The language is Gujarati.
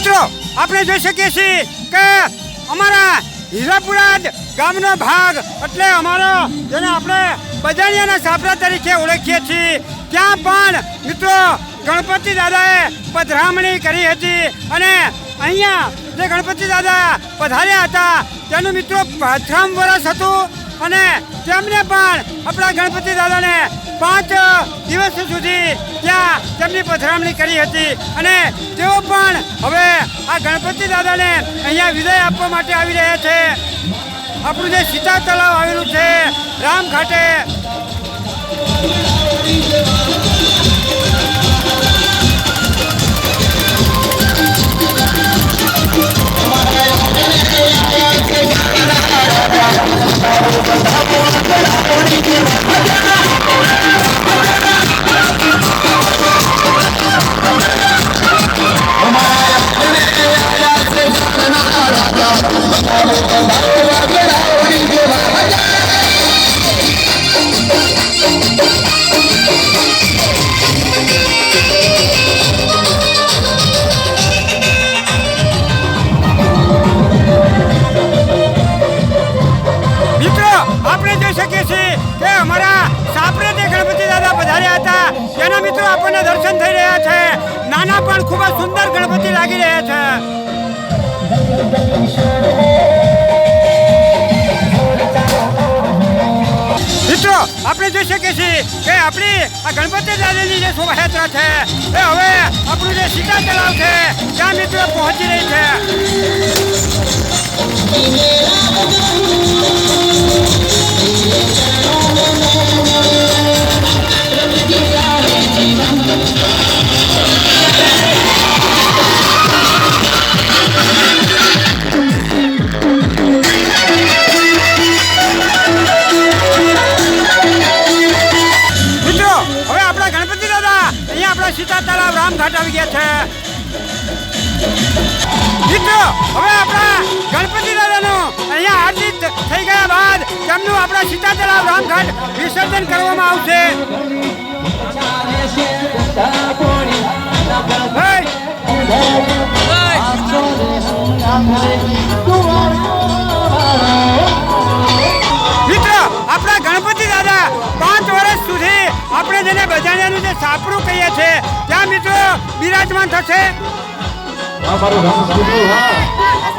મિત્રો, આપણે જોઈ શકીએ છીએ કે અમારા હીરાપુરા ગામનો ભાગ, એટલે અમારો જેને આપણે બજાણિયાના સાપરા તરીકે ઓળખીએ છીએ. ત્યાં પણ મિત્રો ગણપતિ દાદાએ પધરામણી કરી હતી અને અહીંયા જે ગણપતિ દાદા પધાર્યા હતા, તેનું મિત્રો પ્રથમ વર્ષ હતું. અને તેમને પણ આપણા ગણપતિ દાદાને પાંચ દિવસ સુધી ત્યાં તેમની પધરામણી કરી હતી અને તેઓ પણ હવે આ ગણપતિ દાદાને અહીંયા વિદાય આપવા માટે આવી રહ્યા છે. આપણું જે સીતા તળાવ આવેલું છે, રામઘાટે. મિત્રો તેના મિત્રો આપણને દર્શન થઈ રહ્યા છે. નાના પણ ખૂબ જ સુંદર ગણપતિ લાગી રહ્યા છે. જોઈ શકીએ છીએ કે આપણી આ ગણપતિ દાદાની જે શોભાયાત્રા છે, એ હવે આપણું જે સીતા તળાવ છે, ત્યાં મિત્રો પહોંચી રહી છે. આપણા સીતા તળાવ રામઘાટ આવી ગયા છે મિત્રો હવે આપણા ગણપતિ દાદાનું અહીંયા આરતી થઈ ગયા બાદ તેમનું આપણા સીતા તળાવ રામઘાટ વિસર્જન કરવામાં આવશે! મિત્ર આપણા ગણપતિ દાદા પાંચ વર્ષ સુધી આપણે જેને બજાણિયાનું જે સાપરું કહીએ છીએ. ત્યાં મિત્રો બિરાજમાન થશે.